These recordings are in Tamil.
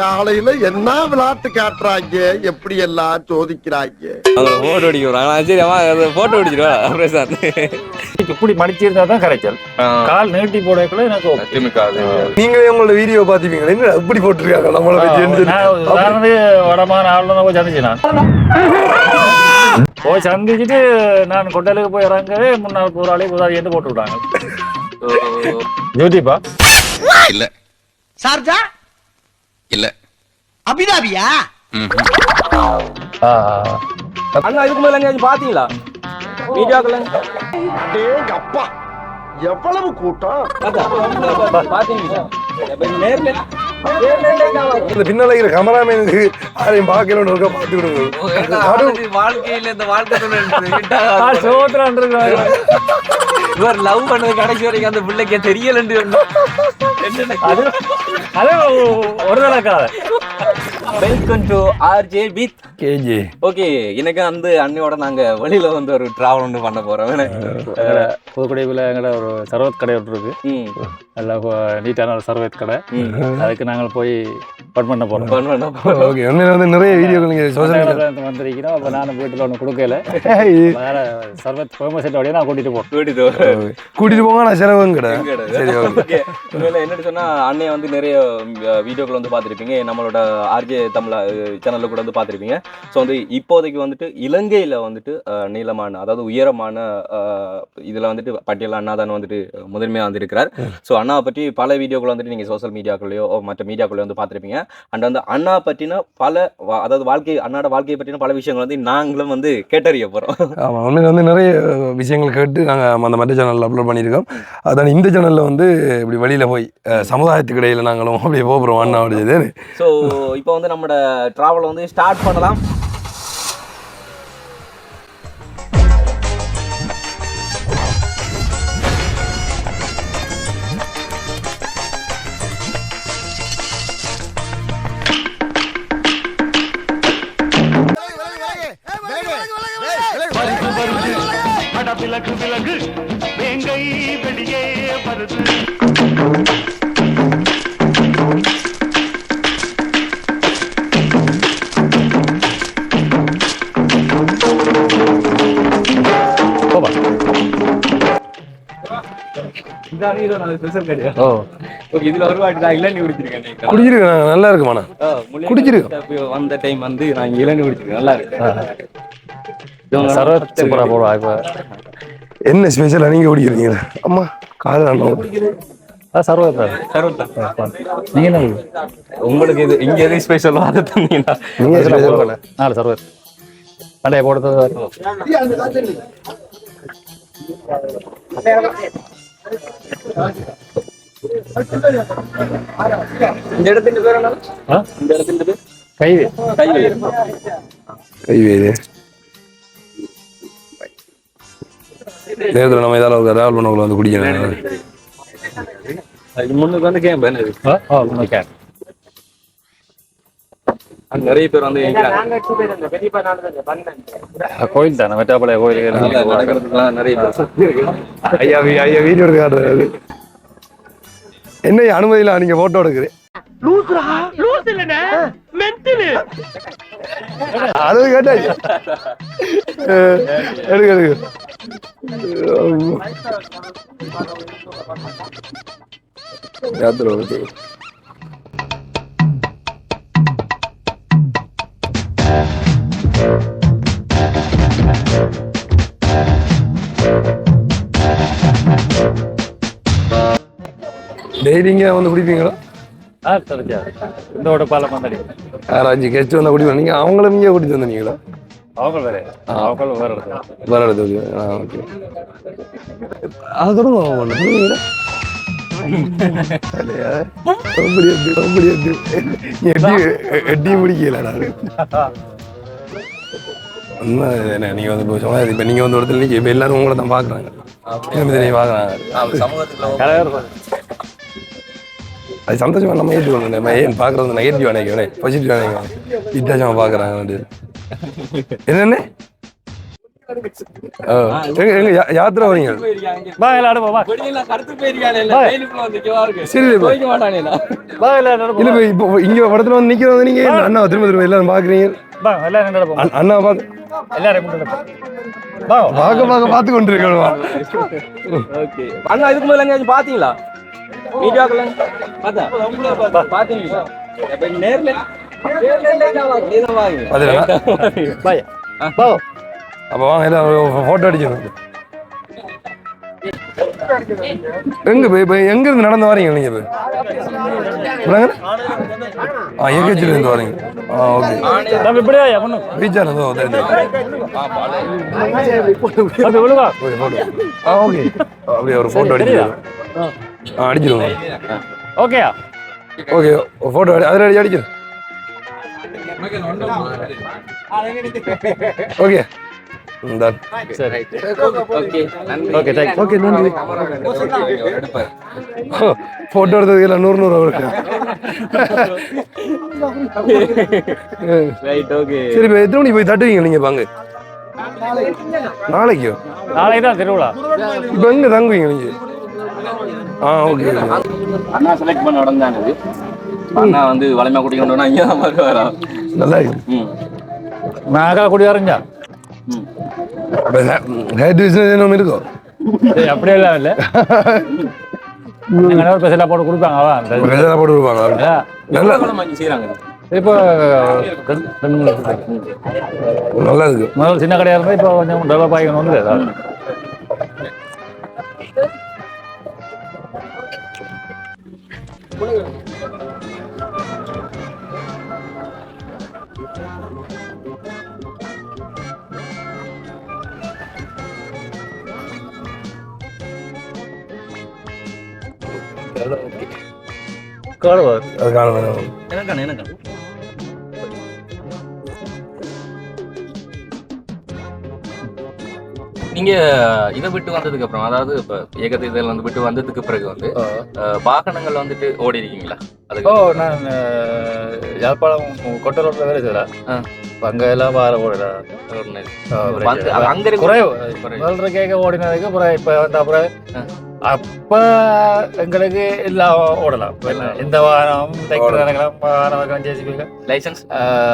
காலையில என்ன விளையாட்டு காட்டுறாங்க? எப்படி எல்லாம் சோதிக்கிறாங்க போட்டோ அடிக்கிறோம் சரி அவன் போட்டோ அடிச்சிருவா. பிரசாத் இப்படி மடிச்சிருந்தா தான் கரைச்சல். கால் நீட்டி போடக்குள்ள எனக்கு. நீங்களே உங்களோட வீடியோ என்ன இப்படி போட்டிருக்காங்க? நம்மளை உதாரணத்துக்கு வடமான ஆளுநர் சந்திச்சு நான். போய் சந்திச்சுட்டு நான் கொட்டலுக்கு போய் இறங்கவே முன்னாள் போராளி உதாரி என்று போட்டு விட்டாங்க ஜோதிப்பா இல்ல. சார்ஜா? இல்ல. அபிதாபியா? அண்ணா இதுக்கு மேல எங்கேயாச்சும் பாத்தீங்களா மீடியாக்கள் டேய் அப்பா. எவ்வளவு கூட்டம்? இந்த பின்னால இருக்கிற கமராமேனுக்கு யாரையும் பார்க்கலன்னு இருக்க பார்த்து விடுங்க வாழ்க்கையில இந்த வாழ்க்கை இவர் லவ் பண்ணது கடைசி வரைக்கும் அந்த பிள்ளைக்கு தெரியலன்னு ஒரு தடக்காத welcome to RJ with KG okay எனக்கு அந்த அண்ணியோட நாங்க வெளியில வந்து ஒரு டிராவல் ஒன்று பண்ண போறோம். புதுக்குடியில் எங்கட ஒரு சர்வத் கடை ஒன்று இருக்கு. நல்ல நீட்டான ஒரு சர்வத் கடை. அதுக்கு நாங்கள் போய் பட் பண்ண போறோம். Fun பண்ண போறோம். ஓகே வந்து நிறைய வீடியோக்கள் நீங்க சோசியல் மீடியா வந்திருக்கிறோம். அப்போ நான் வீட்டில் ஒன்று கொடுக்கல. வேற சர்வத் ஃபேமஸ் வழியே நான் கூட்டிட்டு போறேன். கூட்டிட்டு வரோம். கூட்டிட்டு போங்க நான் செலவும் கடை. எங்கடா? சரி ஓகே. என்னன்னு சொன்னா அண்ணன் வந்து நிறைய வீடியோக்கள் வந்து பார்த்திருப்பீங்க. நம்மளோட ஆர்ஜே தமிழ் சேனல்ல கூட வந்து பார்த்திருப்பீங்க. ஸோ வந்து இப்போதைக்கு வந்துட்டு இலங்கையில வந்துட்டு நீளமான அதாவது உயரமான இதுல வந்துட்டு பட்டியல் அண்ணா தான் வந்துட்டு முதன்மையா வந்து இருக்கிறார் ஸோ அண்ணாவை பற்றி பல வீடியோக்கள் வந்துட்டு நீங்க சோஷியல் மீடியாக்களையோ மற்ற மீடியாக்களையோ வந்து பார்த்திருப்பீங்க. அண்ட் வந்து அண்ணா பற்றின பல அதாவது வாழ்க்கை அண்ணாட வாழ்க்கையை பற்றின பல விஷயங்கள் வந்து நாங்களும் வந்து கேட்டறிய போறோம். ஆமாம் உண்மையில வந்து நிறைய விஷயங்கள் கேட்டு நாங்கள் அந்த மற்ற சேனலில் அப்லோட் பண்ணியிருக்கோம். அதான் இந்த சேனலில் வந்து இப்படி வெளியில் போய் சமுதாயத்துக்கு இடையில நாங்களும் அப்படியே போகிறோம் அண்ணா அப்படியே ஸோ இப்போ வந்து நம்மளோட ட்ராவலை வந்து ஸ்டார்ட் பண்ணலாம். ஓ. ஓகே இதுல ஒரு வாட்டி நான் இளநீ குடிச்சிருக்கேன் நீங்க. குடிச்சிருக்கேன் நாங்கள் நல்லா இருக்குமாண்ணா வந்த டைம் வந்து நான் இளநீ குடிச்சிருக்கேன் நல்லா இருக்கு. இவங்க சர்வத் சூப்பராக போடுவா இப்போ. என்ன ஸ்பெஷலாக நீங்கள் குடிக்கிறீங்களா அம்மா காது அண்ணா சர்வத்தா. என்ன உங்களுக்கு இது இங்க எது ஸ்பெஷலோ அதை தந்தீங்கன்னா ஸ்பெஷல் நாலு சர்வத். போடுறது. இந்த இடத்துக்கு பேர் என்ன? இந்த பேர்? கைவேலி. நேரத்தில் நம்ம ஏதாவது டிராவல் பண்ணவங்களை வந்து குடிக்கணும். அது முன்னுக்கு வந்து கேம் என்ன இருக்கு ஆ அங்க நிறைய பேர் வந்து. கோயில் தானே? மெட்டாப்பாளைய கோயில் நிறைய பேர். ஐயா வீடியோ எடுக்காடுறது என்ன அனுமதியில நீங்க போட்டோ எடுக்கிறேன் அது எடுங்க யாத்திரை டெய்லி இங்க வந்து குடிப்பீங்களா ஆ தெரிஞ்சா இந்த ஓட பாலம் வந்தடி யாராச்சும் கெஸ்ட் வந்தா குடிப்பீங்க நீங்க அவங்களும் இங்கே குடிச்சு வந்தீங்களா அவங்க வேற அவங்க வேற இடத்துல வேற இடத்துக்கு ஆ ஓகே அது தொடங்க எட்டி முடிக்கல நான் நீங்க வந்து இப்போ சமாதி இப்போ நீங்க வந்து ஒருத்தர் இப்போ எல்லாரும் உங்களை தான் பாக்குறாங்க பாக்குறாங்க அது சந்தோஷமா நம்ம ஏற்றுக்கணும் நம்ம ஏன் பார்க்கறது நெகட்டிவ் நினைக்கிறேன் பாசிட்டிவ் நினைக்கிறேன் வித்தியாசமா பாக்குறாங்க என்னென்ன யாத்திரை வரீங்க? வா அடுப்போம் வா சரி இல்ல. வா அடுப்போம் இல்ல இப்ப இப்போ இங்க படத்துல வந்து நிக்கிறது நீங்க அண்ணா திரும்ப திரும்ப எல்லாரும் பாக்குறீங்க? வா எல்லாம் ரெண்டு அடுப்போம் அண்ணா- அண்ணா பாத்து எல்லாரும் ரெண்டு அடுப்போம் வா பார்க்க பார்க்க பார்த்து கொண்டு இருக்கணுமா ஓகே. அண்ணா இதுக்கு முதல்ல எங்கேயாச்சும் பாத்தீங்களா? மீடியாக்குள்ள பார்த்தா? பாத்தீங்களா? அப்ப நேர்ல நேர்ல இல்ல வாங்க. அதுல பாய் வா அப்ப வாங்க எல்லாம் போட்டோ அடிக்கணும் எங்க போய் இப்ப எங்க இருந்து நடந்து வரீங்க நீங்க இப்ப என்னங்க? ஆ ஏகேச்சில இருந்து வரீங்க ஆ ஓகே நம்ம இப்படியா பண்ணும் பீச்சா இருந்து ஓ, தெரியுது. அப்படி விழுவா ஓகே போட்டோ ஆ ஓகே அப்படியே ஒரு போட்டோ அடிச்சிருவோம் ஆ அடிச்சிருவோம் ஓகேயா ஓகே போட்டோ அடி அதில் அடி அடிக்கிறேன் ஓகே இந்த சரி ஓகே நன்றி ஓகே தேங்க்ஸ் ஓகே நன்றி போட்டோ எடுத்ததுக்கு எல்லாம் நூறு நூறு இருக்கு ரைட் ஓகே சரி இப்போ எத்தனை மணிக்கு போய் தட்டுவீங்க நீங்க பங்கு நாளைக்கு. நாளைக்கு? தான் திருவிழா இப்போ எங்க தங்குவீங்க நீங்க? ஆ ஓகே அண்ணா செலக்ட் பண்ண இடம் தான் இது. அண்ணா வந்து வளமையா குடிக்கணும்னா இங்கே தான் வருவாரா? நல்லா இருக்கு. ம். நாகா குடி வரைஞ்சா ம் ஹேர் பிஸ்னஸ் என்ன இருக்கோ சரி அப்படியெல்லாம் இல்லை எங்கள் ஸ்பெஷலாக போட்டு கொடுப்பாங்க. வெள்ளை போட்டு. நல்லா மணி செய்கிறாங்க இப்போ. நல்லா இருக்கு முதல்ல சின்ன கடையாக இருந்தால் இப்போ கொஞ்சம் டெவலப் ஆகிக்கணும் வந்து அதான். நீங்க இதை விட்டு வந்ததுக்கு அப்புறம் அதாவது இப்ப இயக்கத்தை இதில் வந்து விட்டு வந்ததுக்கு பிறகு வந்து வாகனங்கள் வந்துட்டு ஓடி இருக்கீங்களா? ஓ அதுக்கு நான் அஹ், யாழ்ப்பாணம் கொட்டலூரில் வேலை செய்கிறேன் ஆ. அங்கே எல்லாம் வார அது அங்க கேட்க ஓடினதுக்கு அப்புறம் இப்போ வந்து அப்புறம். அப்ப எங்களுக்கு எல்லாம் ஓடலாம். இந்த வாரம் தைக்கிற நடக்கலாம் வாரம் ஜேசிபிங்க லைசன்ஸ்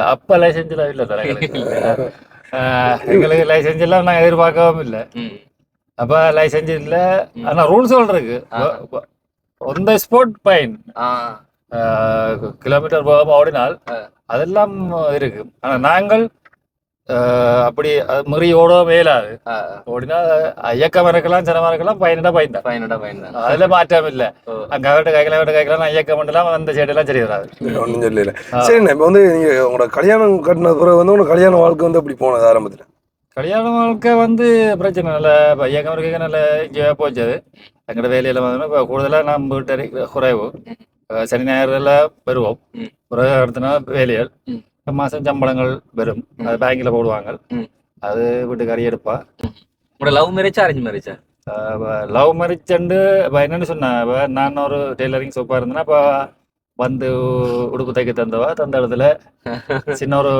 அப்ப லைசன்ஸ் எல்லாம் இல்லை தர எங்களுக்கு. லைசன்ஸ் எல்லாம் நாங்கள் எதிர்பார்க்கவும் இல்லை. அப்ப லைசன்ஸ் இல்லை. ம். ஆனா ரூல்ஸ் இருக்கு. ஒன் த ஸ்பாட் ஃபைன் ஆ. கிலோமீட்டர் போகாம ஓடினால். அதெல்லாம் இருக்கு. ஆனா நாங்கள் அப்படி அது மீறி ஓடவும் இயலாது. ஆ ஓடினா இயக்கம் இருக்கலாம் சிரமம் இருக்கலாம் பயனிடா பயன் தான். ஃபைனடா ஃபைன் தான். அதுல மாற்றம் இல்ல. அங்க அவட்ட கைக்கல அவட்ட கைக்கல நான் இயக்கம் பண்ணலாம் அந்த சைடு எல்லாம் சரி வராது ஒன்றும் சொல்லல சரிண்ணே இப்போ வந்து நீங்க உங்களோட கல்யாணம் கட்டின பிறகு வந்து உங்களோட கல்யாண வாழ்க்கை வந்து அப்படி போனது ஆரம்பத்துல? கல்யாண வாழ்க்கை வந்து பிரச்சனை இல்லை. இப்போ இயக்கம் இருக்க நல்ல என்ஜாய் போச்சு அது எங்களோட வேலையில வந்து இப்போ கூடுதலாக நம்ம வீட்டு குறைவு. சனி ஞாயிறுல வருவோம். ம். பிறகு அடுத்த நாள் வேலைகள். மாசம் சம்பளங்கள் வரும். அது பேங்க்ல போடுவாங்க. அது வீட்டு கறி எடுப்பா. உங்களோட லவ் மேரேஜா அரேஞ்ச் மேரேஜா லவ் மேரேஜ் அண்டு இப்போ என்னன்னு சொன்னேன் இப்போ நான் ஒரு டெய்லரிங் சூப்பராக இருந்தேன்னா இப்போ வந்து உடுப்பு தைக்க தந்தவா தந்த இடத்துல சின்ன ஒரு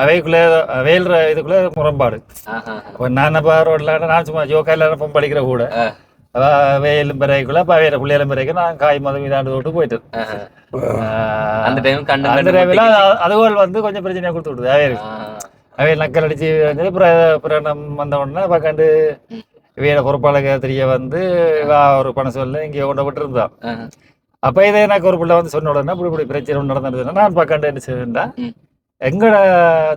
அவைக்குள்ளே அவையில்ற இதுக்குள்ளே முரண்பாடு. நான் அப்போ ரோட்ல நான் சும்மா ஜோக்கா எல்லாரும் படிக்கிற கூட. அவ வெயிலும் பிறகுக்குள்ள அப்போ அவையில பிள்ளைகளும் பிறகு நான் காய் மதம் இதாண்டு விட்டு போயிட்டு அந்த டைம் கண்டு அந்த கண்டு டைம்ல அதுகள் வந்து கொஞ்சம் பிரச்சனையா கொடுத்து விடுது அவையருக்கு அவையில் நக்கல் அடிச்சு வந்து பிரணம் வந்த உடனே பார்க்காண்டு இவையோட பொறுப்பாளர் தெரிய வந்து ஒரு பணம் சொல்ல இங்கே கொண்டு விட்டு இருந்தான் அப்ப இதை எனக்கு ஒரு பிள்ளை வந்து சொன்ன உடனே இப்படி இப்படி பிரச்சனை ஒன்று நடந்ததுன்னா நான் பார்க்காண்டு என்ன செய்வேன்டா ம். எங்கட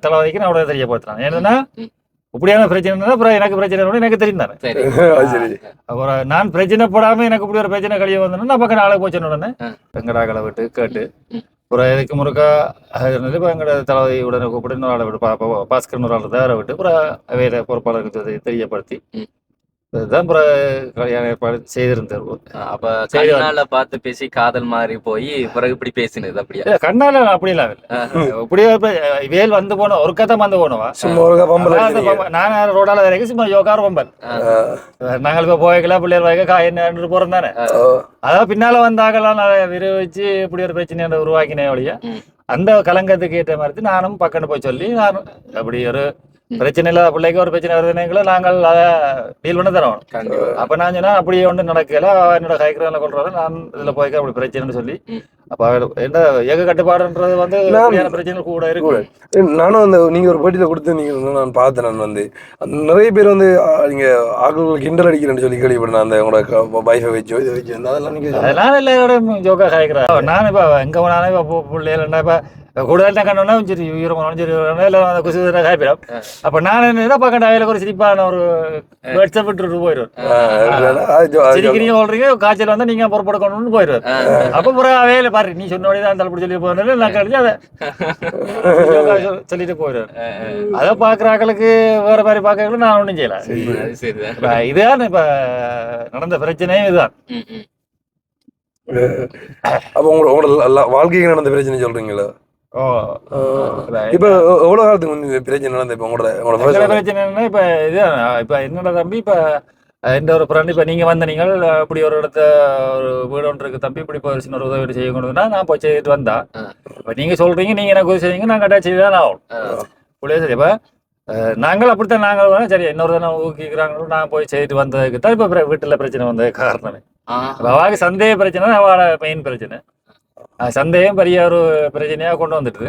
தளபதிக்கு நான் உடனே தெரியப்படுத்தினேன் ஏன்னா ம். இப்படியான பிரச்சனை அப்புறம் எனக்கு பிரச்சனை கூட எனக்கு தானே சரி அப்புறம் நான் பிரச்சனை போடாம எனக்கு இப்படி ஒரு பிரச்சனை கழிய வந்தோன்னா நான் பக்கம் ஆளை போச்சு உடனே ஆ. எங்கடா களை விட்டு கேட்டு. அப்புறம் இதுக்கு முறுக்கா இப்போ எங்கட தளபதி உடனே கூப்பிட்டு இன்னொரு ஆளை விட்டு பாஸ்கர் ஒரு ஆளை தவிர விட்டு அப்புறம் வேற பொறுப்பாளருக்கு தெரிய- தெரியப்படுத்தி. இதுதான் அப்புறம் கல்யாண ஏற்பாடு செய்திருந்தார். அப்ப கண்ணால பார்த்து பேசி காதல் மாதிரி போய் பிறகு இப்படி பேசினது அப்படியா? இல்ல, கண்ணால அப்படியெல்லாம் இல்லை. இப்படியே இப்ப வேல் வந்து போனோம் ஒரு கதை வந்து போனவா? சும்மா ஒரு பம்பல ரோடால வரைக்கும் சும்மா யோகார் பம்பல் நாங்கள் இப்ப போய்க்கலாம் பிள்ளைகள் வாய்க்க காய் என்ன போறோம் தானே. அதான் பின்னால வந்தாங்கலாம் நான் விரைவிச்சு இப்படி ஒரு பிரச்சனை உருவாக்கினேன் ஒழிய. அந்த கலங்கத்துக்கு ஏற்ற மாதிரி நானும் பக்கத்து போய் சொல்லி நானும் அப்படி ஒரு பிரச்சனை இல்லாத பிள்ளைக்கு ஒரு பிரச்சனை வருதுன்னு நாங்கள் அதை டீல் பண்ண தரோம் அப்ப நான் சொன்னா அப்படியே ஒன்றும் நடக்கல. என்னோட கைக்கிறதுல கொள்றாரு. நான் இதுல போய்க்க அப்படி பிரச்சனைன்னு சொல்லி. அப்ப என்ன ஏக கட்டுப்பாடுன்றது வந்து பிரச்சனை கூட இருக்கு. நானும் அந்த நீங்க ஒரு பேட்டியில கொடுத்து நீங்க நான் பார்த்தேன். நான் வந்து நிறைய பேர் வந்து நீங்க ஆட்களுக்கு கிண்டல் அடிக்கிறேன்னு சொல்லி கேள்விப்பட்டேன் அந்த உங்களோட வைஃபை வச்சு இதை வச்சு அதெல்லாம் நீங்க அதெல்லாம் எல்லாரோடையும் ஜோக்கா காய்க்கிறேன் நான் இப்போ எங்க போனாலும் இப்போ பிள்ளைகள் இப்போ കൂടുതൽ ഞാൻ சரி ചെറിയ ஈரமான ചെറിയ எல்லாம் குசி ஹாப்பிடும் அப்ப நான் என்ன பார்க்கண்ட அவையில ஒரு சிரிப்பான ஒரு வாட்ஸ்அப் விட்டு போயிடுவார் சிரிக்கிறீங்க சொல்றீங்க காய்ச்சல் வந்தா நீங்க பொறுப்படுக்கணும்னு போயிடுவார் அப்ப புற அவையில பாரு நீ சொன்ன வழி தான் தலைப்படி சொல்லி போனாலும் நான் கழிச்சு அதை சொல்லிட்டு போயிடுவார் அதை பாக்குற ஆக்களுக்கு வேற மாதிரி பாக்கிறாங்களும் நான் ஒன்றும் செய்யல. இதுதான் இப்ப நடந்த பிரச்சனையும் இதுதான். அப்போ உங்களோட உங்களோட வாழ்க்கைக்கு நடந்த பிரச்சனை சொல்றீங்களா? இப்ப எவ்வளவு காலத்துக்கு முந்தி பிரச்சனை நடந்த இப்ப உங்களோட உங்களோட பிரச்சனை என்ன இப்ப இது இப்ப என்னோட தம்பி இப்ப எந்த ஒரு ஃப்ரெண்ட் இப்ப நீங்க வந்த நீங்கள் இப்படி ஒரு இடத்த ஒரு வீடு ஒன்று இருக்கு தம்பி இப்படி ஒரு சின்ன ஒரு உதவி செய்ய கொண்டுனா நான் போய் செய்துட்டு வந்தா. ஆ. இப்ப நீங்க சொல்றீங்க நீங்க எனக்கு உதவி செய்வீங்க நான் கட்டாயம் செய்து தான் ஆகும். புள்ளைய சரி? இப்ப நாங்கள் அப்படித்தான் நாங்கள் சரி இன்னொரு தானே ஊக்கிக்கிறாங்களோ நான் போய் செய்துட்டு வந்ததுக்கு தான் இப்ப வீட்டுல பிரச்சனை வந்தது காரணமே. அவாவுக்கு சந்தேக பிரச்சனை அவளோட மெயின் பிரச்சனை. சந்தேகம் பெரிய ஒரு பிரச்சனையா கொண்டு வந்துட்டு.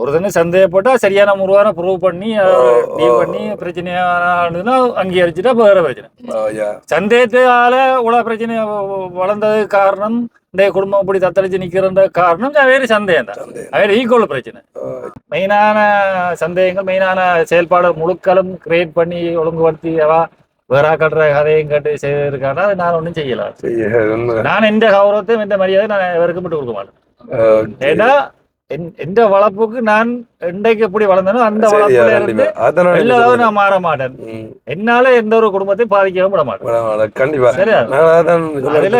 ஒரு தினம் சந்தேகப்பட்டா சரியான முருவான ப்ரூவ் பண்ணி டீல் பண்ணி பிரச்சனையானதுன்னா அங்கீகரிச்சுட்டா வேற பிரச்சனை. சந்தேகத்தால உலக பிரச்சனை வளர்ந்தது காரணம் இந்த குடும்பம் இப்படி தத்தளிச்சு நிக்கிற காரணம் வேறு சந்தேகம் தான். வேறு ஈக்குவல் பிரச்சனை மெயினான சந்தேகங்கள் மெயினான செயல்பாடு முழுக்களும் கிரியேட் பண்ணி ஒழுங்குபடுத்தி அவா வேற கட்டுற கதையும் கேட்டு செய்திருக்கானா? அது நான் ஒன்றும் செய்யல. சரி, உண்மை. நான் எந்த கௌரவத்தையும் எந்த மரியாதை நான் எவருக்கும் விட்டு கொடுக்க மாட்டேன். ஏன்னா எந்த வளர்ப்புக்கு நான் இன்றைக்கு எப்படி வளர்ந்தனோ அந்த வளர்ப்புல. இருந்து நான் எல்லாரும் சொல்றேன். நான் மாற மாட்டேன். என்னால எந்த ஒரு குடும்பத்தையும் பாதிக்கவும் விட மாட்டேன். கண்டிப்பா. அதுல.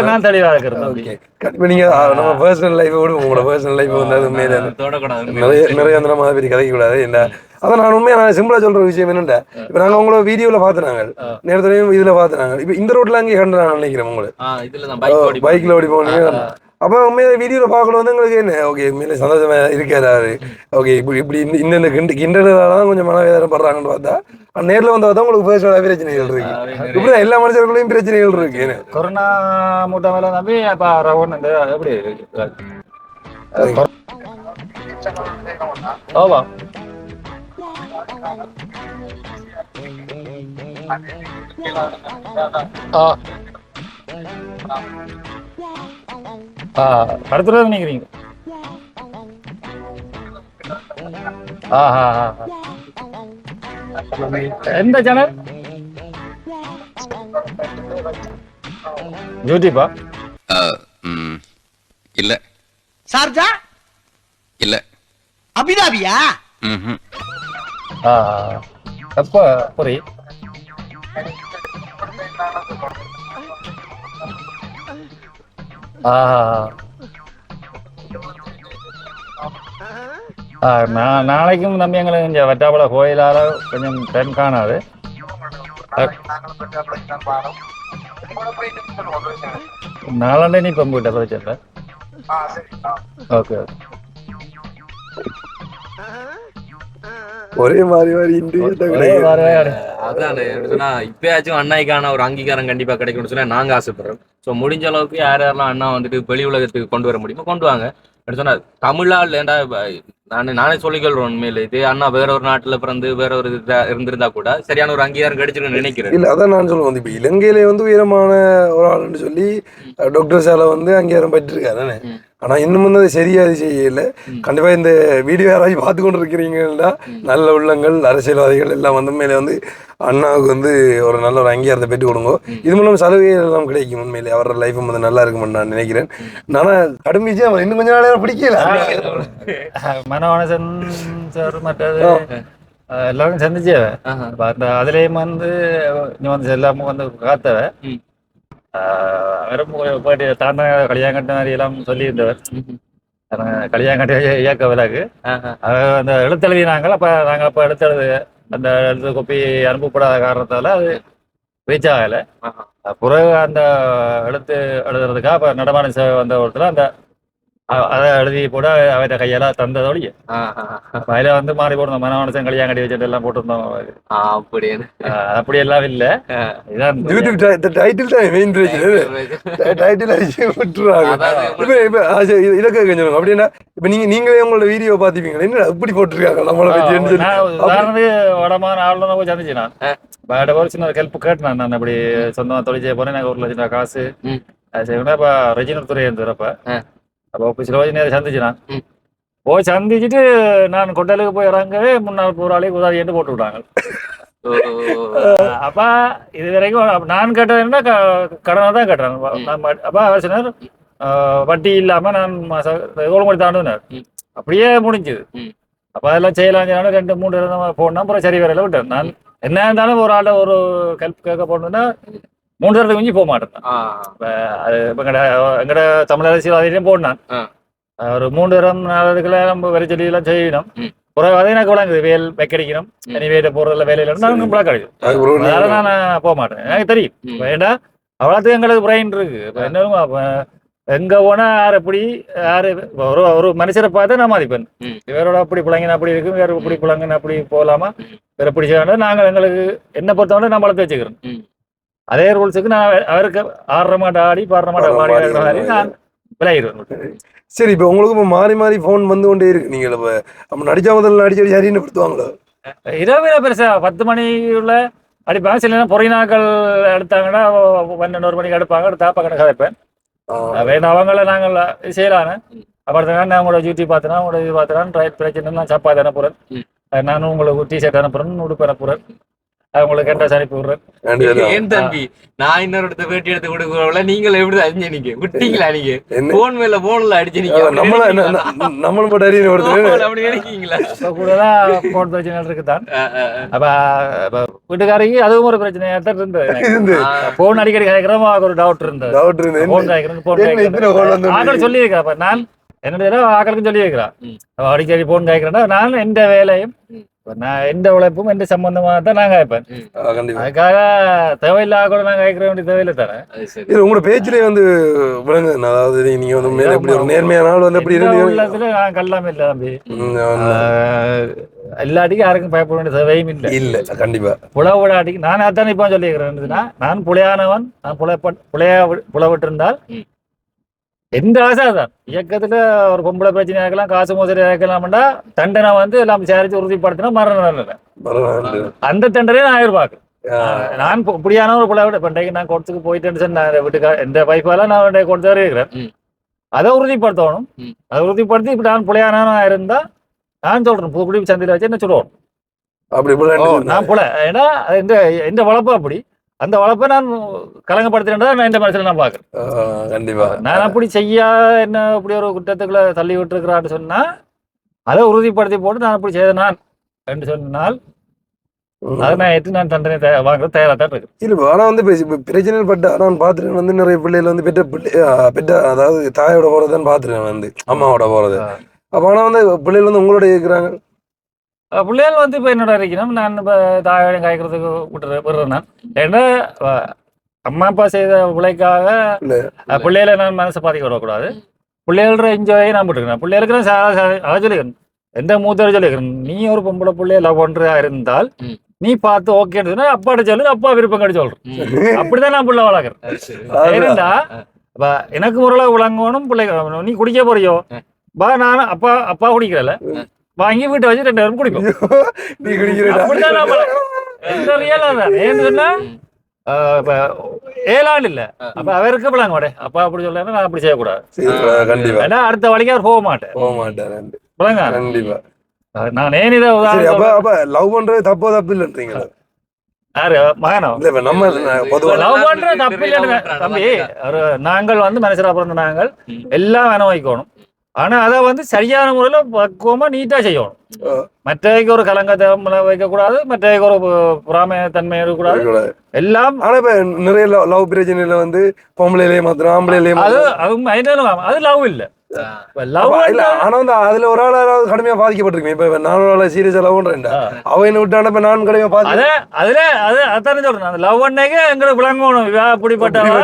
நான் தெளிவா இருக்கிறேன் கண்டிப்பா நீங்க நம்ம பர்சனல் லைஃப் விடுவோம் உங்களோட பர்சனல் லைஃப் வந்து அது தொடக்கூடாது நிறைய நிறைய அதை பற்றி கதைக்க கூடாது என்ன அதான் நான் உண்மையா நான் சிம்பிளா சொல்ற விஷயம் என்னண்டா இப்ப நாங்க உங்களோட வீடியோல பாத்துனாங்க நேரத்துலயும் இதுல பாத்துனாங்க இப்ப இந்த ரோட்ல அங்கே கண்டு நான் நினைக்கிறேன் உங்களுக்கு. ஓடி பைக்ல ஓடி போனீங்க அப்ப உண்மையில வீடியோல பார்க்கல வந்து எங்களுக்கு என்ன? ஓகே உண்மையில சந்தோஷமா இருக்காரு ஓகே இப்படி இப்படி இந்த இந்த கிண்டு கிண்டலால தான் கொஞ்சம் மனவேதனை படுறாங்கன்னு பார்த்தா ஆனா நேர்ல வந்து பார்த்தா உங்களுக்கு பர்சனலா பிரச்சனைகள் இருக்கு. இப்படிதான் எல்லா மனுஷர்களும் பிரச்சனைகள் இருக்கு? கொரோனா மூட்டை மேல நம்பி அப்ப ரவன் இந்த எப்படி? ஆமா படத்துல நினைக்கிறீங்க? எந்த சேனல் ம், இல்ல. சார்ஜா இல்ல. அபிதாபியா? ம்ஹும். ஆ எப்போ புரி ஆ ஆ நான் நாளைக்கும் தம்பி எங்களுக்கு இங்கே வட்டாப்பள கோயிலால கொஞ்சம் டைம் காணாது நாளாண்டே நீ பம்பு கிட்ட பிரச்சனை ஓகே ஓகே ஒரே மாதிரி மாதிரி அதான் சொன்னா இப்பயாச்சும் அண்ணாய்க்கான ஒரு அங்கீகாரம் கண்டிப்பா கிடைக்கும்னு சொன்னா நாங்க ஆசைப்படுறோம். சோ முடிஞ்ச அளவுக்கு யார் யாரெல்லாம் அண்ணா வந்துட்டு வெளி உலகத்துக்கு கொண்டு வர முடியுமோ கொண்டு வாங்க. சொன்னா தமிழால் ஏண்டா நான் நானே சொல்லிக்கொள்றேன் உண்மையில. இது அண்ணா வேற ஒரு நாட்டுல பிறந்து வேற ஒரு இதா இருந்திருந்தா கூட சரியான ஒரு அங்கீகாரம் கிடைச்சிருக்குன்னு நினைக்கிறேன். இல்ல அதான் நான் சொல்லுவேன். வந்து இப்ப இலங்கையில வந்து உயரமான ஒரு ஆளுன்னு சொல்லி டாக்டர் சாலை வந்து அங்கீகாரம் பெற்றிருக்காரு. ஆனா இன்னும் வந்து அதை சரியா அது செய்யல. கண்டிப்பா இந்த வீடியோ யாராச்சும் பார்த்து கொண்டு இருக்கிறீங்கன்னா நல்ல உள்ளங்கள் அரசியல்வாதிகள் எல்லாம் வந்து உண்மையில வந்து அண்ணாவுக்கு வந்து ஒரு நல்ல ஒரு அங்கீகாரத்தை பெற்று கொடுங்க. இது மூலம் சலுகைகள் எல்லாம் கிடைக்கும் உண்மையிலே. அவரோட லைஃப் வந்து நல்லா இருக்கும்னு நான் நினைக்கிறேன். ஆனா கடுமைச்சு அவர் இன்னும் கொஞ்ச நாளே பிடிக்கல. மனோகணசன் சார் மற்றது எல்லாரும் சந்திச்சு ஆஹா. அப்ப அந்த அதுலேயும் வந்து இங்க வந்து எல்லாமே வந்து காத்தவ. அவரும் போயிட்டு தாண்டா கல்யாணம் கட்ட மாதிரி எல்லாம் சொல்லியிருந்தவர் கல்யாணம் கட்ட இயக்க ஆஹா. அவர் அந்த எழுத்தெழுதினாங்க அப்ப நாங்க அப்ப எழுத்தெழுது அந்த எழுத்து கொப்பி அனுப்பப்படாத காரணத்தால அது ரீச் ஆகல. பிறகு அந்த எழுத்து எழுதுறதுக்காக அப்ப நடமாடும் சேவை வந்த ஒருத்தர் அந்த அதை எழுதி போட அவர்கிட்ட கையால தந்ததோடைய ஆ, ஆ, அப்ப அதுல வந்து மாறி போடணும் மனவனசன் கல்யாணம் கட்டி வச்சுட்டு எல்லாம் போட்டிருந்தோம் அப்படி எல்லாம் இல்ல. இதான் டைட்டில் தான் மெயின் டைட்டில் கேட்க சொல்லுங்க அப்படின்னா இப்போ நீங்க நீங்களே உங்களோட வீடியோ பார்த்துப்பீங்க என்ன இப்படி போட்டிருக்காங்க நம்மளை உதாரணத்துக்கு வடமான ஆளுநர் போய் சந்திச்சு நான் வேட ஒரு சின்ன ஹெல்ப் கேட்டேன் நான் அப்படி சொந்தமா தொழில் செய்ய போறேன் எனக்கு ஒரு லட்சம் காசு. அது செய்யணும் இப்ப ரெஜினல் துறை இருந்தப்ப ஆ. அப்ப ஆஃபீஸில் போய் நேரம் சந்திச்சு நான் ம். போய் சந்திச்சுட்டு நான் கொட்டலுக்கு போய் இறங்கவே முன்னாள் போராளி உதவி என்று போட்டு விட்டாங்க அப்ப இது வரைக்கும் நான் கேட்டதுன்னா கடனை தான் கட்டுறேன் அப்ப அவர் சொன்னார் ஆஹ், வட்டி இல்லாம நான் எவ்வளவு மணி தாண்டுனார். அப்படியே முடிஞ்சது. அப்ப அதெல்லாம் செய்யலாம் ரெண்டு மூணு போனா அப்புறம் சரி வரல விட்டேன் நான் என்ன இருந்தாலும் ஒரு ஆளை ஒரு ஹெல்ப் கேட்க போனோம்னா மூணு தடவை மிஞ்சி போக மாட்டேன் அது இப்ப எங்கட எங்கட தமிழ் அரசியல்வாதியிலையும் போனான் ஆ. ஒரு மூன்று தரம் நாளுக்குள்ள நம்ம வரி சொல்லி எல்லாம் செய்யணும். பிறகு அதை எனக்கு விளங்குது வேல் வைக்கடிக்கணும். இனி வேலை போறதுல வேலையில நான் விளக்கடிது அதுக்கப்புறம் அதனால நான் போக மாட்டேன் எனக்கு தெரியும் ஏண்டா அவ்வளோத்துக்கு எங்களுக்கு பிரைன் இருக்கு இப்ப என்ன எங்க போனா யார் எப்படி யாரு ஒரு ஒரு மனுஷரை பார்த்து நான் மதிப்பேன். இவரோட அப்படி பிள்ளைங்க அப்படி இருக்கு வேற இப்படி பிள்ளைங்க அப்படி போகலாமா. வேற இப்படி செய்யணும் நாங்கள் எங்களுக்கு என்ன பொறுத்தவரை நான் வளர்த்து வச்சுக்கிறோம். அதே ரூல்ஸுக்கு நான் அவருக்கு ஆடுற மாட்டை ஆடி பாடுற மாட்டை பாடி இருக்கிற மாதிரி நான் விளையிடுவேன் சரி இப்போ உங்களுக்கு இப்போ மாறி மாறி ஃபோன் வந்து கொண்டே இருக்கு. நீங்கள் இப்போ நம்ம நடிச்சா முதல்ல அடிச்சு அடிச்சு அறிந்து படுத்துவாங்களோ? இரவு பெருசா பத்து மணிக்குள்ள அடிப்பாங்க. சில நேரம் பொறி நாட்கள் எடுத்தாங்கன்னா பன்னெண்டு ஒரு மணிக்கு எடுப்பாங்க. எடுத்தா பக்கம் கதைப்பேன் வேணும் அவங்கள நாங்கள் செய்யலான்னு. அப்புறம் நான் உங்களோட டியூட்டி பார்த்தேன்னா உங்களோட இது பார்த்தேன்னா பிரச்சனை நான் சப்பாத்தி அனுப்புறேன். நானும் உங்களுக்கு டிஷர்ட் அனுப்புறேன். உடுப்பு அனுப்புறேன். உங்களுக்கு என்ட்ரஸ் அனுப்பி விடுறேன். ஏன் தம்பி? நான் இன்னொரு இடத்த பேட்டி எடுத்து கொடுக்கறவங்கள நீங்கள் எப்படி அறிஞ்ச நீங்க விட்டீங்களா நீங்க? போன் மேல போன்ல அடிச்சு நீங்க நம்மள? நம்மளும் போட்டு அறிந்து ஓ, படுத்து அப்படி நினைக்கிறீங்களா இப்போ கூட தான் போன் பிரச்சனை இருக்குதான். அப்ப வீட்டுக்காரங்க அதுவும் ஒரு பிரச்சனையா தான் இருந்தது போன் அடிக்கடி கேட்கிறோம் ஒரு டவுட் இருந்தது. டவுட் இருந்து என்ன- போன் கேட்கறேன் போன் கேட்கறேன் வந்து ஆக்கள் சொல்லி அப்ப நான் என்னுடைய ஆக்களுக்கும் சொல்லி வைக்கிறான் ம். அப்ப அடிக்கடி போன் கேட்கிறேன்னா நான் எந்த வேலையும். இப்ப நான் எந்த உழைப்பும் எந்த சம்பந்தமாக தான் நான் கேட்பேன் அதுக்காக தேவையில்லாத கூட நான் கேட்கற வேண்டிய தேவையில்லை சரி இது உங்களோட பேச்சிலே வந்து விளங்குது அதாவது நீங்க வந்து உண்மையிலே இப்படி ஒரு நேர்மையான வந்து எப்படி உள்ளத்துல நான் கல்லாம இல்லை தம்பி எல்லாட்டிக்கும் யாருக்கும் பயப்பட வேண்டிய தேவையும் இல்லை இல்ல கண்டிப்பா புலவிடாட்டிக்கு நான் அதான் இப்போ சொல்லியிருக்கிறேன் நான் புலையானவன் நான் புலப்ப புலைய புலவிட்டு இருந்தால் ம். எந்த ஆசை தான் இயக்கத்துல ஒரு பொம்பளை பிரச்சனை இருக்கலாம் காசு மோசடி இருக்கலாம்டா தண்டனை வந்து எல்லாம் விசாரிச்சு உறுதிப்படுத்தினா மரண தண்டனை பரவாயில்ல அந்த தண்டனையை நான் எதிர்பார்க்கிறேன் நான் இப்போ இப்படியான ஒரு புலவிட பண்டைக்கு நான் கோர்ட்டுக்கு போயிட்டேன்னு சொன்னேன் நான் வீட்டுக்கா எந்த பைப்பால நான் கொடுத்து இருக்கிறேன். ம். அதை உறுதிப்படுத்தணும். அதை உறுதிப்படுத்தி இப்படி நான் புலையானவனா இருந்தா நான் சொல்றேன். புதுக்குடி சந்தையில் வச்சு என்ன சொல்லுவோம்? அப்படி நான் புல ஏன்னா இந்த இந்த வளர்ப்பு அப்படி. அந்த வளர்ப்பை நான் கலங்கப்படுத்தினா நான் இந்த மனசுல நான் பாக்குறேன் ஆ, கண்டிப்பா. நான் அப்படி செய்யா என்ன அப்படி ஒரு குற்றத்துக்குள்ள தள்ளி விட்டுருக்கிறான்னு சொன்னா அதை உறுதிப்படுத்தி போட்டு நான் அப்படி செய்த நான் என்று சொன்னால். அதை நான் ஏற்று நான் தண்டனை தே- வாங்குறது தயாரா தான் இருக்கு இல்ல ஆனா வந்து பிரச்சனை பட்ட நான் பாத்துருக்கேன் வந்து நிறைய பிள்ளைகள் வந்து பெற்ற பிள்ளை பெற்ற அதாவது தாயோட போறதுன்னு பாத்துருக்கேன் வந்து அம்மாவோட போறது. ஆ. அப்ப ஆனா வந்து பிள்ளைகள் வந்து உங்களோட இருக்கிறாங்க. பிள்ளைகள் வந்து இப்போ என்னோட இருக்கணும் நான் இப்போ தாயோடையும் காய்க்கிறதுக்கு விட்டுற விடுறேன் நான் ஏன்னா அம்மா அப்பா செய்த. அஹ் பிள்ளைகளை நான் மனசை பாதிக்க விடக்கூடாது. பிள்ளைகளோட என்ஜாயை நான் விட்டுருக்கேன் பிள்ளைகளுக்கு நான் சொல்லிக்கிறேன். எந்த மூத்தர் சொல்லிக்கிறேன்? நீ ஒரு பொம்பளை பிள்ளைய லவ் பண்றதா இருந்தால். நீ பார்த்து ஓகேன்னு அப்பாட்ட சொல்லு அப்பா விருப்பம் கட்டி சொல்றேன் அப்படிதான் நான் பிள்ளை வளர்க்குறேன். ஏனெண்டா அப்ப எனக்கு ஓரளவு விளங்கணும் பிள்ளைங்க நீ குடிக்க போறியோ? பா நான் அப்பா அப்பா குடிக்கிறல வாங்கி வீட்டை வச்சு ரெண்டு பேரும் குடிப்போம் நீ குடிக்கிற அப்படிதான் நான் பழக்கம். எந்த ரியலா தான் ஏன்னு சொன்னா ஆஹ் இப்ப ஏழாண்டு இல்ல. அப்ப அவருக்கு விளங்க மாட்டேன் அப்பா அப்படி சொல்ல நான் அப்படி செய்யக்கூடாது. கண்டிப்பா. ஏன்னா அடுத்த வழிக்கு அவர் போக மாட்டேன் போக மாட்டேன் கண்டிப்பா. நான் ஏன் இதை சரி உதாரணம் அப்ப சொல்றேன்? அப்ப லவ் பண்றது தப்போ தப்பு இல்லைன்றீங்களா யாரு? மகனோ? இல்ல இப்ப நம்ம பொதுவா லவ் பண்ற தப்பு இல்லைன்னு தம்பி ஒரு நாங்கள் வந்து மனுஷரா பிறந்த நாங்கள். எல்லாம் அனுபவிக்கணும் ஆனா அதை வந்து சரியான முறையில பக்குவமா நீட்டா செய்யணும். மற்றவைக்கு ஒரு கலங்கத்தை வைக்க கூடாது மற்றவைக்கு ஒரு புறாமை தன்மை இருக்கக்கூடாது. எல்லாம் ஆனா இப்ப நிறைய லவ் பிரச்சனையில வந்து பொம்பளையிலேயே மாத்திரம் ஆம்பளையிலேயே அது அது அது லவ் இல்ல. ஆனா வந்து அதுல ஒரு ஆள் யாராவது கடுமையா பாதிக்கப்பட்டிருக்கேன் இப்ப நான் ஒரு ஆளை சீரியஸா லவ் பண்றேன் அவ என்ன விட்டான இப்ப நான் கடுமையா பாதி அத அதுல அது அதானே சொல்றேன். அந்த லவ் பண்ணேங்க எங்களுக்கு விளங்கணும். இவ அப்படிப்பட்டவா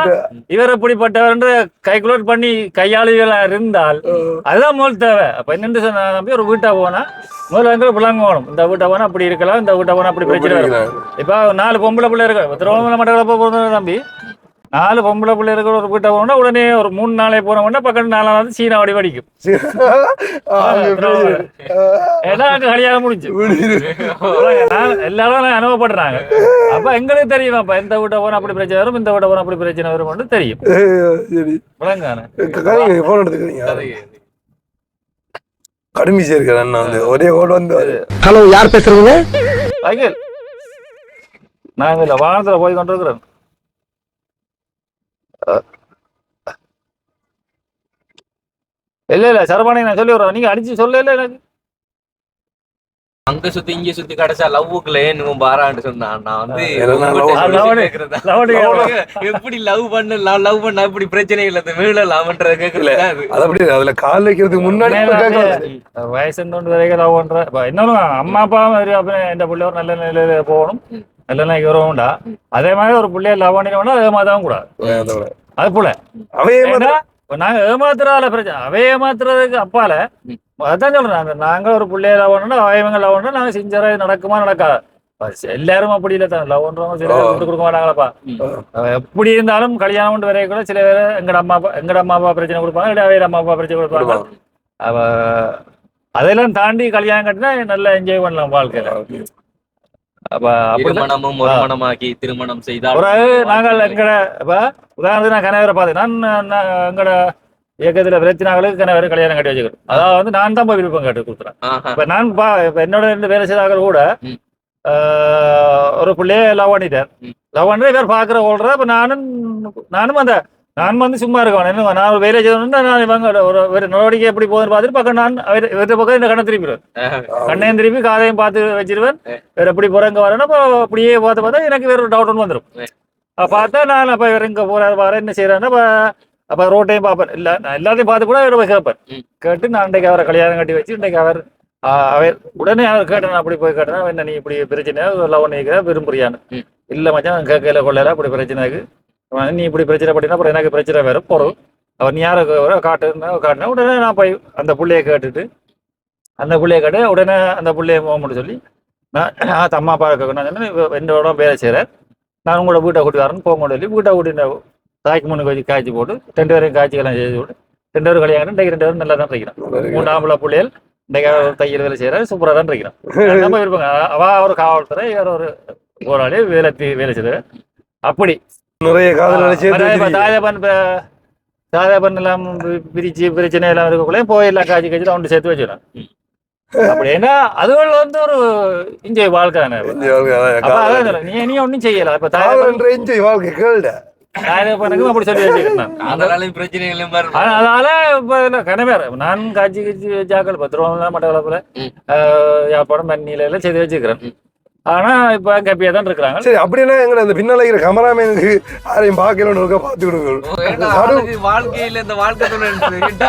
இவர் இப்படிப்பட்டவர் கைக்குலேட் பண்ணி கையாளுகளா இருந்தால் அதுதான் முதல் தேவை. அப்ப நம்பி ஒரு வீட்டா போனா முதல்ல எங்களுக்கு விளங்கணும். இந்த வீட்டை போனா அப்படி இருக்கலாம் இந்த வீட்டை போனா அப்படி பிரச்சனை இப்ப நாலு பொம்பளை பிள்ளை இருக்கு. திருவண்ணாமலை மட்டக்களப்ப போறது தம்பி. நாலு பொம்பளை பிள்ளை இருக்கிற ஒரு வீட்டை போனா உடனே ஒரு மூணு நாளே போன உடனே பக்கத்து நாலாவது சீனா வடி வடிக்கும் ஏன்னா அங்க கல்யாணம் முடிஞ்சு. எல்லாரும் அனுபவப்படுறாங்க. அப்ப எங்களுக்கு தெரியும் அப்ப இந்த வீட்டை போனா அப்படி பிரச்சனை வரும் இந்த வீட்டை போனா அப்படி பிரச்சனை வரும் தெரியும். கடுமை சேர்க்கிற அண்ணா வந்து ஒரே கோட் வந்து ஹலோ யார் பேசுறீங்க? நான் இல்ல வாகனத்துல போய் கொண்டிருக்கிறேன் இல்ல இல்ல சரவணன் நான் சொல்லி விட்றேன். நீங்க அடிச்சு சொல்லல எனக்கு. அங்க சுத்தி இங்க சுத்தி கடைசா லவ்வுக்குள்ள ஏன் இவன் பாரான்னு சொன்னான் நான் வந்து எப்படி லவ் பண்ண லவ் பண்ண இப்படி பிரச்சனை இல்ல மீளலாம்ன்றத கேட்கல அதுல கால் வைக்கிறதுக்கு வயசு வரைக்கும் லவ் பண்ற. இன்னொரு அம்மா அப்பா மாதிரி அப்புறம் இந்த பிள்ளை ஒரு நல்ல நிலையில போகணும். நல்ல நிலைக்கு வருவோம்டா அதே மாதிரி ஒரு பிள்ளைய லவ் பண்ணிடுவோம்னா அதே மாதிரி தான் கூடாது அது போல. அவையே இப்ப நாங்க ஏமாத்துறால பிரச்சனை அவை ஏமாத்துறதுக்கு அப்பால. அதான் சொல்றேன் நாங்க நாங்க ஒரு பிள்ளைய லவ் பண்ணோம்னா அவயவங்க லவ் பண்ணா நாங்க செஞ்சா இது நடக்குமா நடக்காது? எல்லாரும் அப்படி இல்லை தான் லவ் பண்றவங்க சில பேர் விட்டு கொடுக்க மாட்டாங்களப்பா. எப்படி இருந்தாலும் கல்யாணம் கொண்டு வரைய கூட சில பேர் எங்கட அம்மா அப்பா எங்கட அம்மா அப்பா பிரச்சனை கொடுப்பாங்க இல்லை அவையில அம்மா அப்பா பிரச்சனை கொடுப்பாங்க. அவ அதெல்லாம் தாண்டி கல்யாணம் கட்டினா நல்லா என்ஜாய் பண்ணலாம் வாழ்க்கையில. திருமணமும் ஒரு மனமாக்கி திருமணம் செய்தால் ஒரு நாங்கள் எங்கட இப்ப உதாரணத்துக்கு நான் கணவரை பார்த்தேன் நான் எங்கட இயக்கத்துல பிரச்சனைகளுக்கு கணவரை கல்யாணம் கட்டி வச்சுக்கிறேன். அதாவது வந்து நான் தான் போய் விருப்பம் கேட்டு கொடுத்துறேன். இப்ப நான் பா இப்ப என்னோட ரெண்டு வேலை செய்தார்கள் கூட ஒரு பிள்ளைய லவ் பண்ணிட்டார். லவ் பண்ணி பேர் பாக்குற ஓடுற அப்ப நானும் நானும் அந்த நான் வந்து சும்மா இருக்கேன் என்ன நான் ஒரு வேலை செய்யணும்னா நான் இவங்க ஒரு ஒரு நடவடிக்கை எப்படி போகுதுன்னு பார்த்துட்டு பக்கம் நான் அவர் இவர்கிட்ட பக்கம் இந்த கண்ணை திருப்பிடுவேன் கண்ணையும் திருப்பி காதையும் பார்த்து வச்சிருவேன். வேற எப்படி போறேங்க வரேன்னா அப்போ அப்படியே பார்த்து பார்த்தா எனக்கு வேற ஒரு டவுட் ஒன்று வந்துடும் அப்ப பார்த்தா நான் அப்ப இவர் இங்க போறாரு வர என்ன செய்யறாருன்னா அப்ப அப்ப ரோட்டையும் பார்ப்பேன். இல்ல நான் எல்லாத்தையும் பார்த்து கூட இவரை போய் கேட்பேன். கேட்டு நான் இன்றைக்கு அவரை கல்யாணம் கட்டி வச்சு இன்றைக்கு அவர் அவர் உடனே அவர் கேட்டேன் அப்படி போய் கேட்டேன் என்ன நீ இப்படி பிரச்சனை லவ் பண்ணிக்க விரும்புறியான்னு. இல்ல மச்சான் கேட்கல கொள்ளல அப்படி பிரச்சனை இருக்கு. நீ இப்படி பிரச்சனை பண்ணினா அப்புறம் எனக்கு பிரச்சனை வேற போறோம் அவர் நீ யாரை காட்டுனா காட்டினா உடனே நான் போய் அந்த புள்ளைய கேட்டுட்டு அந்த புள்ளைய கேட்டு உடனே அந்த புள்ளைய போக சொல்லி நான் இருக்க நான் சொன்னேன், என்னோட வேலை செய்கிறேன் நான் உங்களோட வீட்டை கூட்டி வரேன்னு போக சொல்லி வீட்டை கூட்டி தாய்க்கு முன்னுக்கு வச்சு காய்ச்சி போட்டு ரெண்டு பேரும் காய்ச்சிக்கெல்லாம் செய்து போட்டு ரெண்டு பேரும் கல்யாணம் இன்றைக்கு ரெண்டு பேரும் நல்லா தான் இருக்கிறான். மூணு ஆம்பளை பிள்ளைகள் இன்றைக்கு தையல் வேலை செய்கிறாரு சூப்பராக தான் இருக்கிறான். நம்ம இருப்பாங்க அவ ஒரு காவல்துறை இவர் ஒரு போராளி வேலை வேலை செய்கிறார் அப்படி நிறைய காதல்களை சேர்த்து இப்ப வச்சிருக்கீங்க. தாயப்பன் இப்ப- தாயப்பன் எல்லாம் பி- பிரிச்சு பிரச்சனை எல்லாம் இருக்கக்குள்ளே போய் எல்லாம் காய்ச்சி காய்ச்சி ஒன்று சேர்த்து வச்சிடும் அப்படின்னா அதுகள் வந்து ஒரு இன்றைய வாழ்க்கை தானே காதல். நீ நீ ஒன்றும் செய்யல இப்ப காதல்ன்ற enjoy வாழ்க்கை கேளுடா. தாயப்பனுக்கும் அப்படி சொல்லி வச்சுக்கிறேன் அதனால பிரச்சனைகள் பாரு அதனால இப்ப இல்ல கனவேற நான் காய்ச்சி காய்ச்சி ஜாக்கள் பத்து ரூபா மட்டக்களப்புல. யாழ்ப்பாணம் மண்ணில எல்லாம் செய்து வச்சுக்கிறேன் ஆனா இப்ப கப்பியா தான் இருக்கிறாங்க. சரி அப்படின்னா எங்களை அந்த பின்னால இருக்கிற கமராமேனுக்கு யாரையும் பார்க்கலன்னு இருக்கா பார்த்து அவனுக்கு வாழ்க்கையில இந்த வாழ்க்கை இருக்கிறாங்க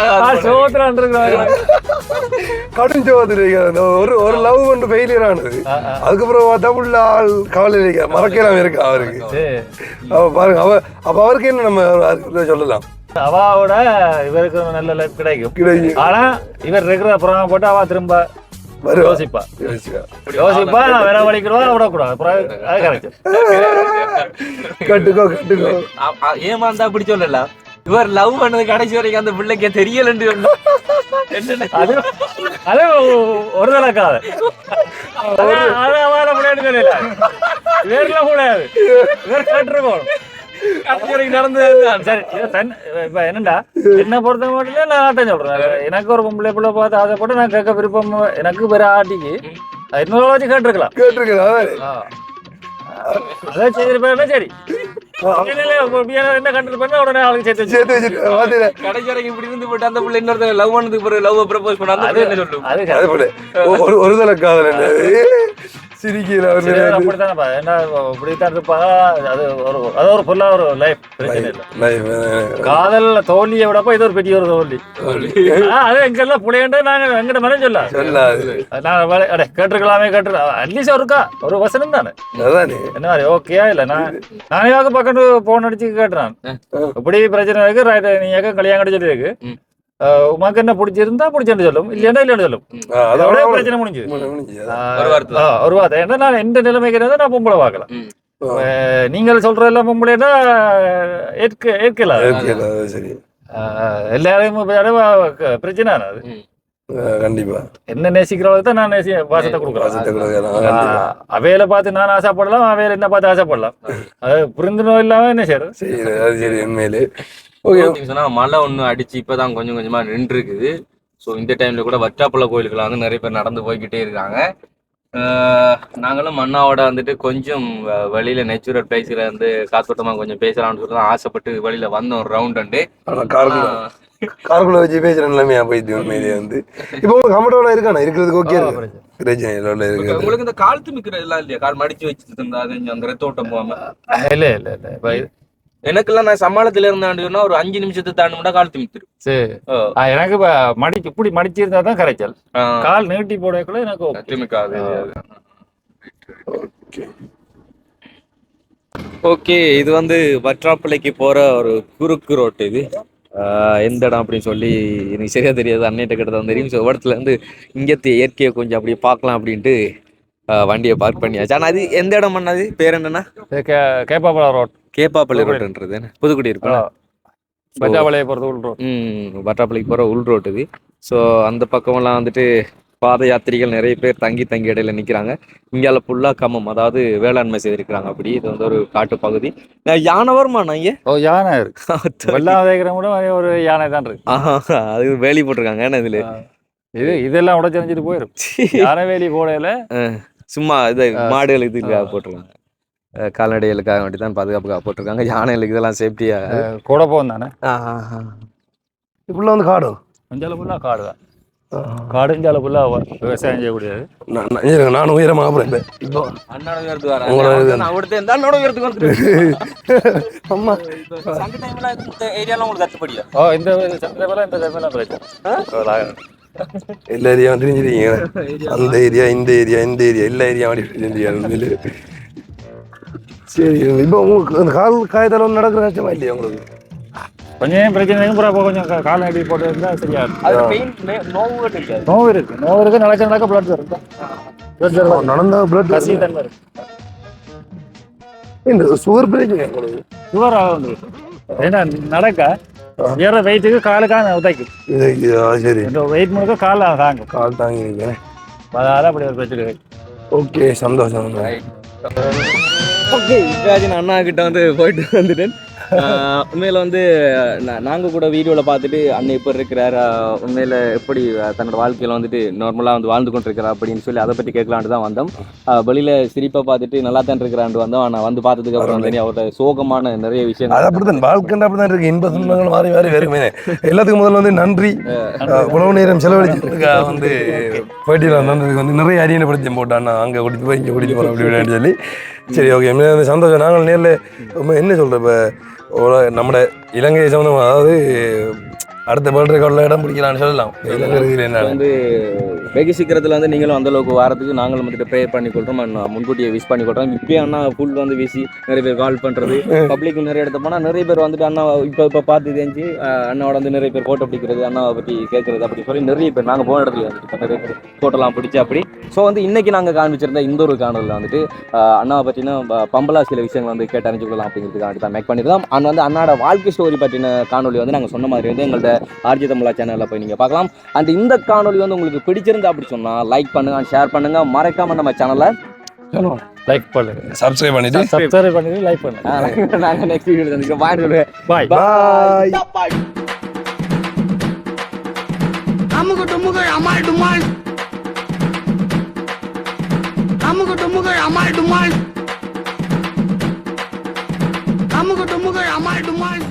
கடும் சோதனை அந்த ஒரு ஒரு லவ் வந்து ஃபெயிலியர் ஆனது. அதுக்கப்புறம் பார்த்தா உள்ள ஆள் கவலை இருக்க மறக்கலாம் இருக்கு? அவருக்கு? அவ பாருங்க அவ அப்ப அவருக்கு என்ன நம்ம சொல்லலாம்? அவாவோட இவருக்கு நல்ல லைஃப் கிடைக்கும். கிடைக்கும். ஆனா இவர் இருக்கிற புறம் போட்டு அவ திரும்ப யோசிப்பா. யோசிப்பா நான் வேற வலிக்கிறோம் விடக்கூடாது அது கரெக்ட் கட்டுக்கோ கட்டுக்கோ ஏமாந்தா அப்படி சொல்லலாம் இவர் லவ் பண்ணது கடைசி வரைக்கும் அந்த பிள்ளைக்கு தெரியலன்னு சொன்னா. அது ஒரு தலக்காது அது அவரை முடியாது தெரியல வேறுலாம் முடியாது வேறு வரைக்கும் என்னடா என்ன பொறுத்த மட்டும் நான் ஆட்டம் சொல்றேன். எனக்கு ஒரு பொம்பளை பிள்ளை பார்த்து ஆசைப்பட்டு நான் கேட்க விருப்பம் எனக்கு வேற ஆட்டிக்கு இன்னொரு வச்சு கேட்டிருக்கலாம். கேட்டிருக்கேன் அதான் செய்திருப்பேன் சரி. என்ன கண்டிருப்பேன் உடனே அவளுக்கு சேர்த்து சேர்த்து? கடைசி வரைக்கும் இப்படி இருந்து போட்டு அந்த பிள்ளை இன்னொருத்தர் லவ் பண்ணதுக்கு பிறகு லவ் ப்ரப்போஸ் பண்ண அந்த பிள்ளை என்ன சொல்லும்? அது அது போல. ஒரு ஒரு தலை காதல் சிரிக்கல அவர் அப்படித்தானப்பா என்ன இப்படித்தான் இருப்பா அது ஒரு அது ஒரு ஃபுல்லா ஒரு லைஃப் பிரச்சனை இல்லை. காதல் தோல்வியை விடப்போ இது ஒரு பெரிய ஒரு தோல்வி. அது எங்கெல்லாம் புளியண்டே நாங்க எங்கிட்ட மேலே சொல்ல. நான் அடே, கேட்டிருக்கலாமே கேட்டு அட்லீஸ்ட் ஒருக்கா ஒரு வசனம் தானே. என்ன மாதிரி ஓகேயா இல்ல? நான் நானே வாக்கு பக்கம் போன் அடிச்சு கேட்டுறான். இப்படி பிரச்சனை இருக்கு ரைட் நீங்க கல்யாணம் ம். அஹ் உமக்கு என்ன பிடிச்சிருந்தா பிடிச்சேன்னு சொல்லும். இல்லையா இல்லைன்னு சொல்லும். அதோட பிரச்சனை முடிஞ்சு. முடிஞ்சு ஒரு வார்த்தை ஏன்னா நான் எந்த நிலைமைக்கு இருந்தா நான் பொம்பளை பார்க்கலாம். நீங்கள் சொல்ற எல்லாம் பொம்பளைன்னா ஏற்க ஏற்கல எல்லாரையும் பிரச்சனை அது கண்டிப்பா. என்ன நேசிக்கிறவங்களுக்கு தான் நான் நேசி வாசத்தை கொடுக்குறேன். அவையில பார்த்து நான் ஆசைப்படலாம் அவையில என்ன பார்த்து ஆசைப்படலாம். அது புரிந்துணர்வு இல்லாம என்ன செய்யறது? சரி அது சரி உண்மையிலே. சொன்னா மழை ஒண்ணு அடிச்சு இப்பதான் கொஞ்சம் கொஞ்சமா நின்று இருக்குது ஸோ இந்த டைம்ல கூட வற்றாப்புல கோயிலுக்குலாம் வந்து நிறைய பேர் நடந்து போய்கிட்டே இருக்காங்க. ஆஹ் நாங்களும் அண்ணாவோட வந்துட்டு கொஞ்சம் வ- வெளியில நேச்சுரல் பிளேஸ்ல வந்து காத்தோட்டமா கொஞ்சம் பேசலாம்னு சொல்லி தான் ஆசைப்பட்டு வெளியில வந்தோம் ரவுண்ட் அண்டு காருக்குள்ள வச்சு பேசுற நிலைமையா போயிடுச்சு உண்மையிலே வந்து. இப்போ உங்களுக்கு கம்ஃபர்டபுளா இருக்கானா? இருக்கிறதுக்கு ஓகே இருக்கு? உங்களுக்கு இந்த கால் துமிக்கிற எல்லாம் இல்லையா? கால் மடிச்சு வச்சுட்டு இருந்தா அது அந்த ரத்தோட்டம் போகாம. இல்ல இல்ல இல்ல. எனக்கெல்லாம் நான் சம்பளத்துல இருந்தாண்டுன்னா ஒரு அஞ்சு நிமிஷத்தை தாண்டுமுடா கால் துமித்துரும் சரி. எனக்கு மடிச்சு இப்படி மடிச்சிருந்தா தான் கரைச்சல். கால் நீட்டி போடக்குள்ள எனக்கு okay. துமிக்காது. ஓகே. இது வந்து வற்றாப்பிள்ளைக்கு போற ஒரு குறுக்கு ரோட்டு இது. ஆஹ் எந்த இடம் அப்படின்னு சொல்லி எனக்கு சரியா தெரியாது. அன்னையிட்ட கிட்ட தான் தெரியும். ஸோ இடத்துல இருந்து இங்கத்து இயற்கையை கொஞ்சம் அப்படியே பார்க்கலாம் அப்படின்ட்டு வண்டியை பார்க் பண்ணியாச்சு. ஆனா அது எந்த இடம் பண்ணது பேர் என்னன்னா இது கே- கேப்பாப்பழம் ரோட். கேப்பாப்பள்ளி ரோட்டுன்றது என்ன? புதுக்குடி இருக்கும் பஞ்சாவளைய போறது உள் ரோட். ம் வட்டாப்பள்ளிக்கு போகிற உள் ரோட்டு இது. ஸோ அந்த பக்கமெல்லாம் வந்துட்டு பாத யாத்திரிகள் நிறைய பேர் தங்கி தங்கி இடையில நிற்கிறாங்க இங்கால ஃபுல்லாக கம்மம். அதாவது வேளாண்மை செய்திருக்கிறாங்க அப்படி. இது வந்து ஒரு காட்டு பகுதி யானை வருமா நான் இங்கே? ஓ யானை. இருக்கு வெள்ளம் விதைக்கிற கூட ஒரு யானை தான் இருக்கு. அது வேலி போட்டிருக்காங்க. ஏன்னா இதில்? இது இதெல்லாம் உடச்சரிஞ்சிட்டு போயிடும் யானை வேலி போடையில சும்மா இது மாடுகள் இதுக்காக போட்டிருக்காங்க. கால்நடைகளுக்காக வேண்டி தான் பாதுகாப்புக்காக போட்டிருக்காங்க. யானைகளுக்கு இதெல்லாம் சேஃப்டியாக கூட போகும் தானே? இப்படிலாம் வந்து காடும் அஞ்சால ஃபுல்லா காடு தான். காடு இஞ்சால ஃபுல்லா விவசாயம் செய்யக்கூடியது. நான் நானும் உயரமா அப்புறம் இப்போ அண்ணாட உயரத்துக்கு வரேன். உங்களோட உயரத்துக்கு வந்துட்டு அம்மா. சங்க டைம்ல இந்த ஏரியாலாம் உங்களுக்கு கட்டுப்படியா ஓ இந்த சந்திரபலம் இந்த டைம்லாம் பிரச்சனை. எல்லா ஏரியாவும் தெரிஞ்சிருக்கீங்க அந்த ஏரியா இந்த ஏரியா இந்த ஏரியா எல்லா ஏரியா தெரிஞ்சுக்காது சரி இப்போ உங்களுக்கு அந்த கால் காயத்தால வந்து நடக்கிற கஷ்டமா இல்லையா உங்களுக்கு? கொஞ்சம் பிரச்சனை? அப்போ கொஞ்சம் கால் அடி போட்டு இருந்தா சரியா இருக்கும். அது பெயின் நோவு இருக்கு. நோவு இருக்கு நடக்க நடக்க பிளட் வரும் பிளட் வரும் நடந்தா பிளட் கசி தன்மை இருக்கு. இந்த சுகர் பிரச்சனை உங்களுக்கு? சுகர் ஆகும் ஏன்னா நடக்க ஏற வெயிட்டுக்கு காலுக்காக ஆ, சரி. இந்த வெயிட் முழுக்க கால தாங்கும் கால் தாங்கி அதால அப்படி ஒரு பிரச்சனை ஓகே சந்தோஷம் நான் அண்ணா கிட்ட வந்து போயிட்டு வந்துட்டேன். உண்மையில வந்து நா- நாங்க கூட வீடியோல பார்த்துட்டு அண்ணன் எப்படி இருக்கிறார் உண்மையில எப்படி தன்னோட வாழ்க்கையில வந்துட்டு நார்மலா வந்து வாழ்ந்து கொண்டிருக்கிறார் அப்படின்னு சொல்லி அதை பத்தி கேட்கலான்ட்டு தான் வந்தோம். வெளியில சிரிப்பா பார்த்துட்டு நல்லா தான் இருக்கிறான்னு வந்தோம். ஆனா வந்து பார்த்ததுக்கு அப்புறம் வந்து அவரோட சோகமான நிறைய அது விஷயங்கள் அப்படித்தான் வாழ்க்கைன்ற அப்படிதான் இருக்கு. இன்ப துன்பங்கள் மாறி மாறி வருமே. எல்லாத்துக்கும் முதல்ல வந்து நன்றி. உணவு நேரம் செலவழிச்சதுக்காக வந்து போயிட்டு வந்து நிறைய அரியணை படிச்சு போட்டான் அங்கே குடித்து போய் இங்கே குடிச்சு போகிறோம் அப்படி இப்படின்னு சொல்லி. சரி ஓகே வந்து சந்தோஷம். நாங்கள் நேரில் என்ன சொல்கிற இப்போ நம்ம இலங்கை சம்மந்தமாக அதாவது அடுத்த வேர்ல்டு ரெக்கார்டில் இடம் பிடிக்கலாம்னு சொல்லலாம். வந்து வெகு சீக்கிரத்தில் வந்து நீங்களும் அந்த அளவுக்கு வாரத்துக்கு நாங்களும் வந்துட்டு ப்ரே பண்ணி கொள்றோம். முன்கூட்டியே விஷ் பண்ணி கொள்றோம். இப்பயே அண்ணா ஃபுல் வந்து வீசி நிறைய பேர் கால் பண்றது. பப்ளிக் நிறைய இடத்த போனால் நிறைய பேர் வந்துட்டு அண்ணா இப்போ இப்போ பார்த்து தெரிஞ்சு அண்ணாவோட வந்து நிறைய பேர் ஃபோட்டோ பிடிக்கிறது அண்ணாவை பற்றி கேட்கறது அப்படி சொல்லி நிறைய பேர். நாங்கள் போன இடத்துல வந்துட்டு நிறைய பேர் ஃபோட்டோலாம் பிடிச்சி அப்படி. ஸோ வந்து இன்னைக்கு நாங்கள் காண்பிச்சிருந்த இந்த ஒரு காணொலியில் வந்துட்டு அண்ணாவை பற்றின பம்பலா சில விஷயங்கள் வந்து கேட்டு அறிஞ்சு கொள்ளலாம் அப்படிங்கிறதுக்காக தான் மேக் பண்ணியிருந்தோம். அண்ட் வந்து அண்ணாட வாழ்க்கை ஸ்டோரி பற்றின காணொலி வந்து நாங்கள் சொன்ன மாதிரி வந்து எங்கள்ட்ட ஆர்ஜி தமிழா சேனலில் போய் நீங்கள் பார்க்கலாம். அண்ட் இந்த காணொலி வந்து உங்களுக்கு பிடிச்சிருந்தா அப்படி சொன்னால் லைக் பண்ணுங்க ஷேர் பண்ணுங்க. மறக்காம நம்ம சேனலை லைக் பண்ணுங்க சப்ஸ்கிரைப் பண்ணிட்டு. சப்ஸ்கிரைப் பண்ணிட்டு லைக் பண்ணுங்க நாங்கள் நெக்ஸ்ட் வீடியோ சந்திக்கிறோம். பாய் பாய் பாய் அமுக டுமுக அமால் டுமால். அமுக டுமுக அமால் டுமால். அமுக டுமுக அமால் டுமால்.